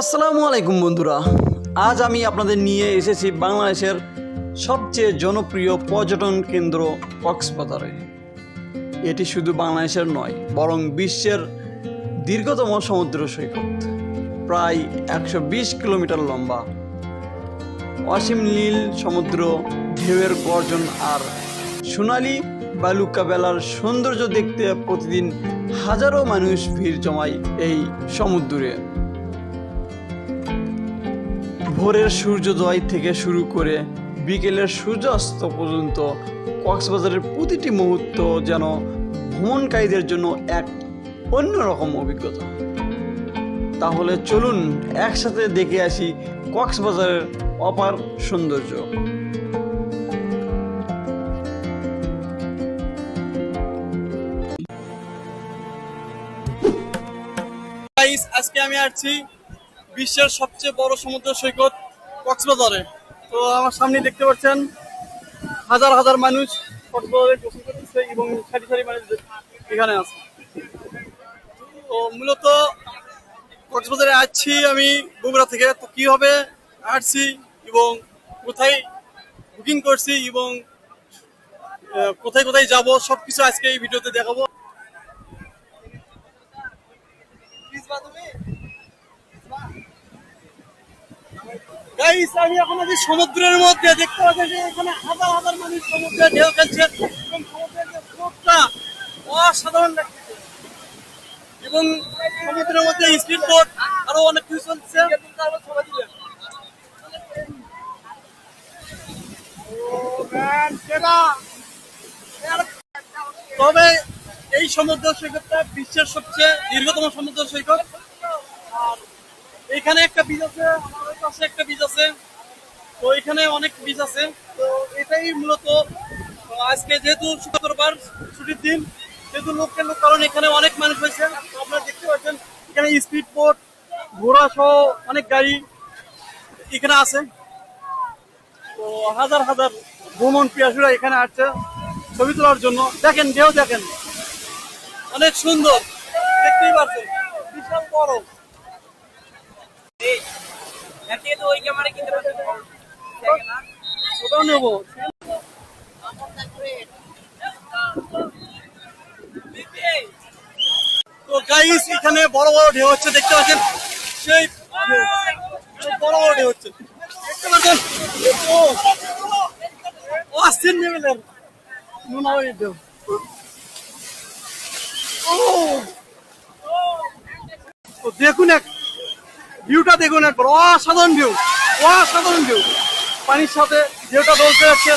আসসালামু আলাইকুম বন্ধুরা। আজ আমি আপনাদের নিয়ে এসেছি বাংলাদেশের সবচেয়ে জনপ্রিয় পর্যটন কেন্দ্র কক্সবাজারে। এটি শুধু বাংলাদেশের নয়, বরং বিশ্বের দীর্ঘতম সমুদ্র সৈকত, প্রায় একশো বিশ কিলোমিটার লম্বা। অসীম নীল সমুদ্র, ঢেউয়ের গর্জন আর সোনালি বালুকা বেলার সৌন্দর্য দেখতে প্রতিদিন হাজারো মানুষ ভিড় জমায় এই সমুদ্রে। ভোরের সূর্যোদয় থেকে শুরু করে বিকেলের সূর্যাস্ত পর্যন্ত কক্সবাজারের প্রতিটি মুহূর্ত যেন ভ্রমণকারীদের জন্য এক অন্যরকম অভিজ্ঞতা। তাহলে চলুন একসাথে দেখে আসি কক্সবাজারের অপার সৌন্দর্য। আজকে আমি আসছি বিশ্বের সবচেয়ে বড় সমুদ্র সৈকত কক্সবাজারে। তো আমার সামনে দেখতে পাচ্ছেন হাজার হাজার মানুষ কক্সবাজারে গোসল করতেছে এবং সারি সারি মানুষ এখানে আছে। তো মূলত কক্সবাজারে আসছি আমি বগুড়া থেকে। তো কীভাবে আসছি এবং কোথায় বুকিং করছি এবং কোথায় কোথায় যাব সবকিছু আজকে এই ভিডিওতে দেখাবো। গাইস আমি এখন আছি সমুদ্রের মধ্যে, দেখতে পাচ্ছেন যে এখানে হাজার হাজার মানুষ সমুদ্রে ঢেউ খেলছে এবং সমুদ্রের স্রোতটা অসাধারণ লাগছে। এবং সমুদ্রের মধ্যে স্পিড বোট আরও অনেক কিছু চলছে। তবে এই সমুদ্র সৈকতটা বিশ্বের সবচেয়ে দীর্ঘতম সমুদ্র সৈকত। এখানে একটা বীজ আছে ওই পাশে একটা বীজ আছে। তো এখানে অনেক বীজ আছে। তো এটাই মূলত আজকে যেহেতু শুক্রবার ছুটির দিন, যেহেতু লোকের লোক, কারণ এখানে অনেক মানুষ হয়েছে। আপনারা দেখতে পাচ্ছেন, এখানে স্পিড বোট ঘোড়া সহ অনেক গাড়ি এখানে আছে। তো হাজার হাজার ভ্রমণ পিয়াসুরা এখানে আসছে ছবি তোলার জন্য। দেখেন, ঢেউ দেখেন। অনেক সুন্দর, দেখতেই পাচ্ছেন। বিশাল বড়। ওটাও নেব। তো গাইস এখানে বড় বড় ঢেউ হচ্ছে দেখতে পাচ্ছেন? সেই বড় বড় ঢেউ হচ্ছে। দেখতে পাচ্ছেন? ও আসছেন নেবেলের। নুনা ওই ঢেউ। ও। দেখুন এক ভিউটা দেখুন একবার। অসাধারণ ভিউ অসাধারণ ভিউ। পানির সাথে ঢেউটা বলতে যাচ্ছে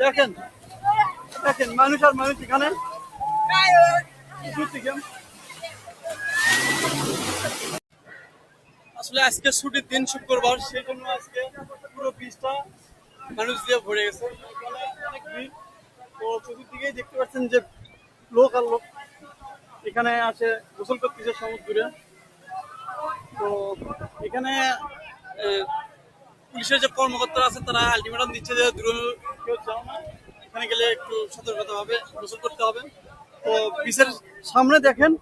দেখেন। দেখেন মানুষ আর মানুষ এখানে। আসলে আজকে ছুটির দিন শুক্রবার সেই জন্য আজকে পুরো বিচটা মানুষ দিয়ে ভরে গেছে। তো চতুর্দিকেই দেখতে পাচ্ছেন যে লোক আর লোক। এখানে আসে গোসল করতেছে সমুদ্রে তো এখানে পুলিশের যে কর্মকর্তারা আছে, তারা আলটিমেটাম দিচ্ছে যে দূর কেউ যাও না। এখানে গেলে একটু সতর্কতা হবে গোসল করতে হবে। তো বিচের সামনে দেখেন,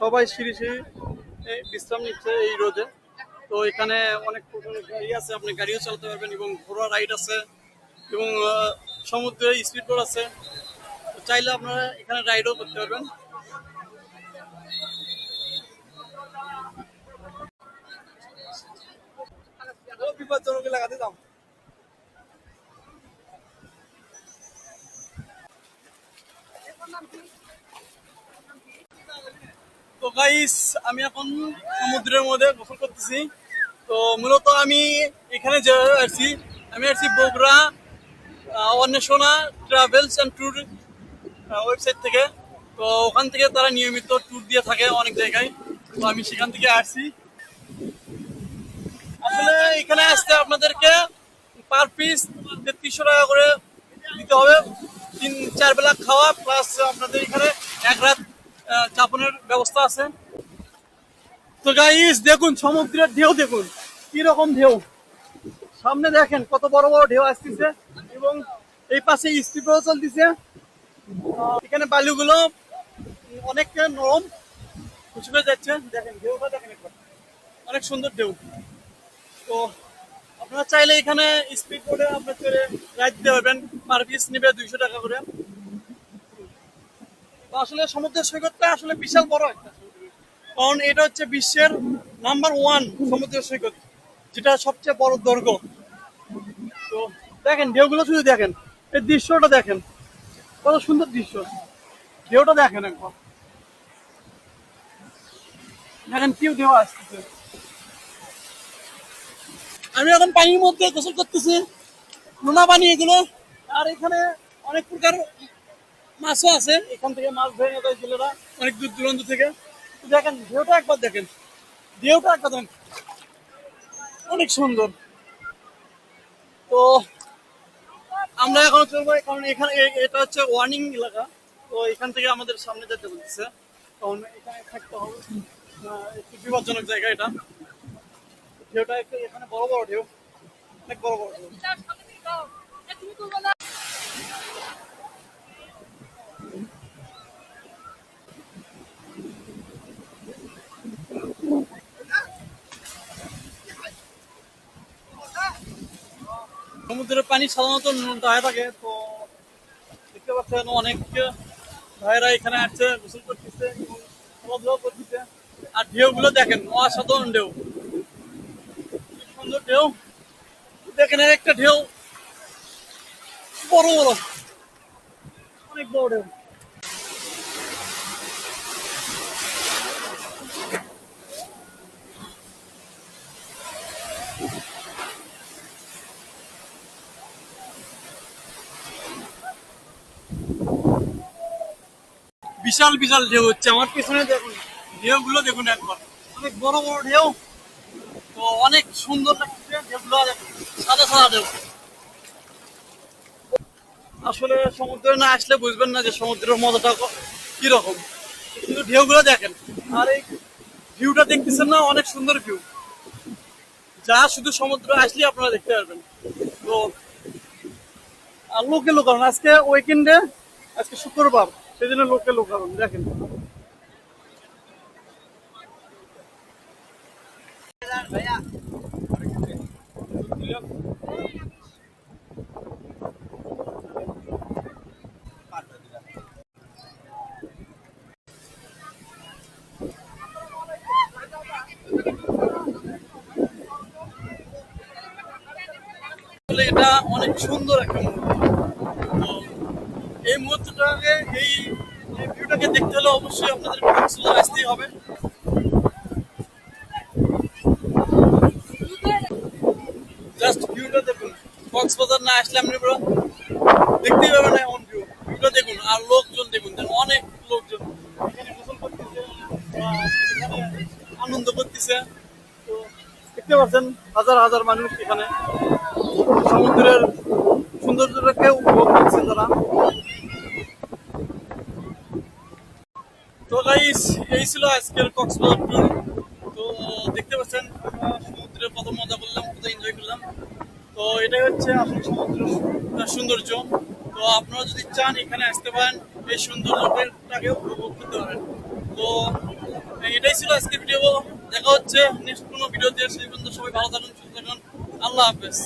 সবাই সিঁড়ি সিঁড়ি বিশ্রাম নিচ্ছে এই রোদে। তো এখানে অনেক গাড়ি আছে, আপনি গাড়িও চালাতে পারবেন এবং ঘোড়া রাইড আছে এবং সমুদ্রে স্পিড বোট আছে। চাইলে আপনারা এখানে রাইডও করতে পারবেন। বিপজ্জনক দাম তো গাইস আমি এখন সমুদ্রের মধ্যে গোসল করতেছি। তো মূলত আমি এখানে আসছি আমি আসছি Bogura Anweshana travels and tour website থেকে। তো ওখান থেকে তারা নিয়মিত ট্যুর দিয়ে থাকে অনেক জায়গায়। তো আমি সেখান থেকে আসছি। আসলে এখানে আসতে আপনাদেরকে পার পিস তেত্রিশশো টাকা করে দিতে হবে। তিন, চার বেলা খাওয়া প্লাস আপনাদের এখানে এক রাত যাপনের ব্যবস্থা আছে। তো গাইস দেখুন, সমুদ্রের ঢেউ দেখুন কি রকম ঢেউ। সামনে দেখেন, কত বড় বড় ঢেউ আসতেছে এবং এই পাশে স্পিডও চলতেছে। এখানে বালুগুলো অনেক নরম কিছু করে যাচ্ছে। দেখেন, ঢেউটা দেখেন অনেক সুন্দর ঢেউ। তো আপনারা চাইলে এখানে স্পিড বোর্ডে আপনার চলে রাইড দিতে পারবেন। পার পিস নেবে দুইশো টাকা করে। আসলে সমুদ্র সৈকতটা আসলে বিশাল বড় একটা কারণ এটা হচ্ছে বিশ্বের নাম্বার ওয়ান সমুদ্র সৈকত, যেটা সবচেয়ে বড় দৈর্ঘ্য তো দেখেন ঢেউগুলো শুধু দেখেন, এই দৃশ্যটা দেখেন। কত সুন্দর দৃশ্য। ঢেউটা দেখেন একবার। দেখেন, কেউ ঢেউ আসতেছে। আমি এখন পানির মধ্যে গোসল করতেছি, নোনা পানি এগুলো। আর এখানে অনেক প্রকার মাছও আছে। এখান থেকে মাছ ধরে নিয়ে জেলেরা, অনেক দূর দূরান্ত থেকে। দেখেন ঢেউটা একবার দেখেন। ঢেউটা একবার দেখেন। অনেক সুন্দর। তো আমরা এখন চলবো কারণ এখানে এটা হচ্ছে ওয়ার্নিং এলাকা। তো এখান থেকে আমাদের সামনে যেতে বলতেছে কারণ এখানে থাকতে হবে। একটু বিপজ্জনক জায়গা এটা। ঢেউটা একটু এখানে বড় বড় ঢেউ। অনেক বড় বড় ঢেউ। সমুদ্রের পানি সাধারণত দায় থাকে তো দেখতে পাচ্ছেন অনেক ভাইরা এখানে আসছে গোসল করতেছে এবং খেলাধুলাও করতেছে। আর ঢেউগুলো দেখেন অসাধারণ ঢেউ। সুন্দর ঢেউ। দেখেন আর একটা ঢেউ। বড় বড়। অনেক বড় ঢেউ। বিশাল বিশাল ঢেউ হচ্ছে। আমার পিছনে দেখুন ঢেউ গুলো দেখুন একবার। অনেক বড় বড় ঢেউ। তো অনেক সুন্দর সাদা আসলে সমুদ্রে না আসলে বুঝবেন না যে সমুদ্রের মজাটা কীরকম। কিন্তু ঢেউগুলো দেখেন, আর এই ভিউটা দেখতেছেন না, অনেক সুন্দর ভিউ। যা শুধু সমুদ্র আসলে আপনারা দেখতে পারবেন। তো, আর লোকে লোকারণ আজকে উইকেন্ডে আজকে শুক্রবার সেই জন্য লোকে লোকারণ দেখেন। এটা অনেক সুন্দর একটা মুহূর্ত। এই মুহূর্তটাকে, এই ভিউটাকে দেখতে হলে অবশ্যই আপনাদের আসতেই হবে জাস্ট ভিউটা দেখুন কক্সবাজার না আসলে আপনি পুরো দেখতেই পাবেন না এমন ভিউ ভিউটা দেখুন, আর লোকজন দেখুন অনেক লোকজন আনন্দ করতেছে। তো দেখতে পাচ্ছেন, হাজার হাজার মানুষ এখানে। সমুদ্রের সৌন্দর্যটাকে উপভোগ করছে তারা। তো গাইস এই ছিল আজকের কক্সবাজার ট্যুর তো দেখতে পাচ্ছেন, আমরা সমুদ্রের কত মজা করলাম কত এনজয় করলাম। তো এটাই হচ্ছে আসলে সমুদ্র সৌন্দর্য। তো আপনারা যদি চান এখানে আসতে পারেন, এই সৌন্দর্যটাকে উপভোগ করতে পারেন। তো, এটাই ছিল আজকের ভিডিও দেখা হচ্ছে নেক্সট কোনো ভিডিও দিয়ে সেই পর্যন্ত সবাই ভালো থাকুন, সুস্থ থাকুন। আল্লাহ হাফেজ।